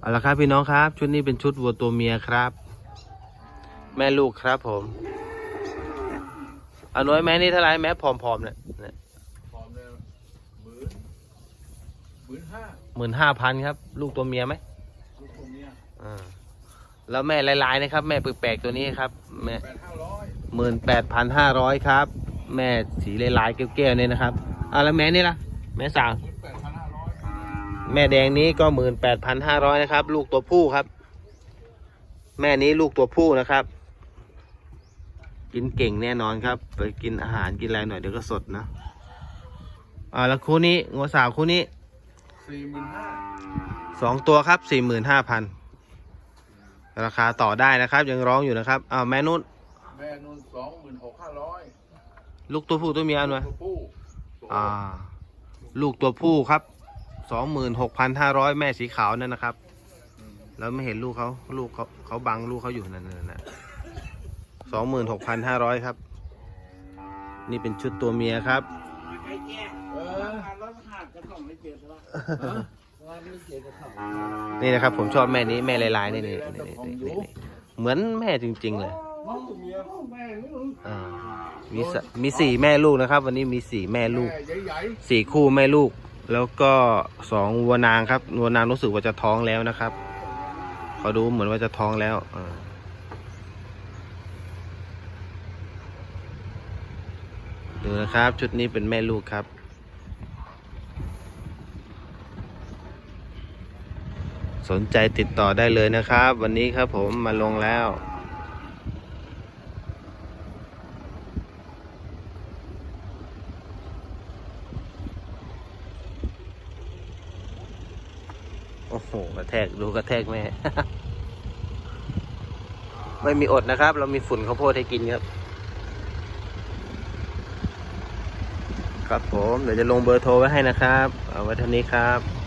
เอาละครับพี่น้องครับ ชุดนี้เป็นชุดวัวตัวเมียครับ แม่ลูกครับผมเอาน้อยแม่นี่เท่าไหรแม่ผอมๆเนี่ยเนี่ยพร้อมเลยหมื่นหมื่นห้าหมื่นห้าพันครับ ลูกตัวเมียไหมลูกตรงเนี้ยอ่าแล้วแม่ลายๆนะครับ แม่แปลกๆตัวนี้ครับแม่แปดห้าร้อยหมื่นแปดพันห้าร้อยครับ แม่สีลายๆแก้วๆเนี่ยนะครับอ่าแล้วแม่นี่ล่ะ แม่สาว แม่แดงนี้ก็หมื่นแปดพันห้าร้อยนะครับ ลูกตัวผู้ครับ แม่นี้ลูกตัวผู้นะครับ กินเก่งแน่นอนครับ ไปกินอาหารกินอะไรหน่อยเดี๋ยวก็สดนะอ่าแล้วคู่นี้งัวสาวคู่นี้สี่หมื่นห้าสองตัวครับสี่หมื่นห้าพันราคาต่อได้นะครับ ยังร้องอยู่นะครับอ้าวแม่นุ่นแม่นุ่นสองหมื่นหกห้าร้อยลูกตัวผู้ตัวเมียเอาหน่อยตัวผู้ตัวอ่า ลูกตัวผู้ครับ สองหมื่นหกพันห้าร้อยแม่สีขาวนั่นนะครับ แล้วไม่เห็นลูกเขาลูกเขาเขาบังลูกเขาอยู่นั่นน่ะสองหมื่นหกพันห้าร้อยครับ นี่เป็นชุดตัวเมียครับนี่นะครับ ผมชอบแม่นี้แม่ลายๆนี่นี่นี่เหมือนแม่จริง ๆ เลยอ่ามีสมีสี่แม่ลูกนะครับ วันนี้มีสี่แม่ลูกสี่คู่แม่ลูก แล้วก็สองวัวนางครับวัวนางรู้สึกว่าจะท้องแล้วนะครับเขาดูเหมือนว่าจะท้องแล้วดูนะครับ ชุดนี้เป็นแม่ลูกครับ สนใจติดต่อได้เลยนะครับ วันนี้ครับผมมาลงแล้ว โอ้โหกระแทกดูกระแทกแม่ ไม่มีอดนะครับ เรามีฝุ่นข้าวโพดให้กินครับ ครับผม เดี๋ยวจะลงเบอร์โทรไว้ให้นะครับ เอาไว้เท่านี้ครับ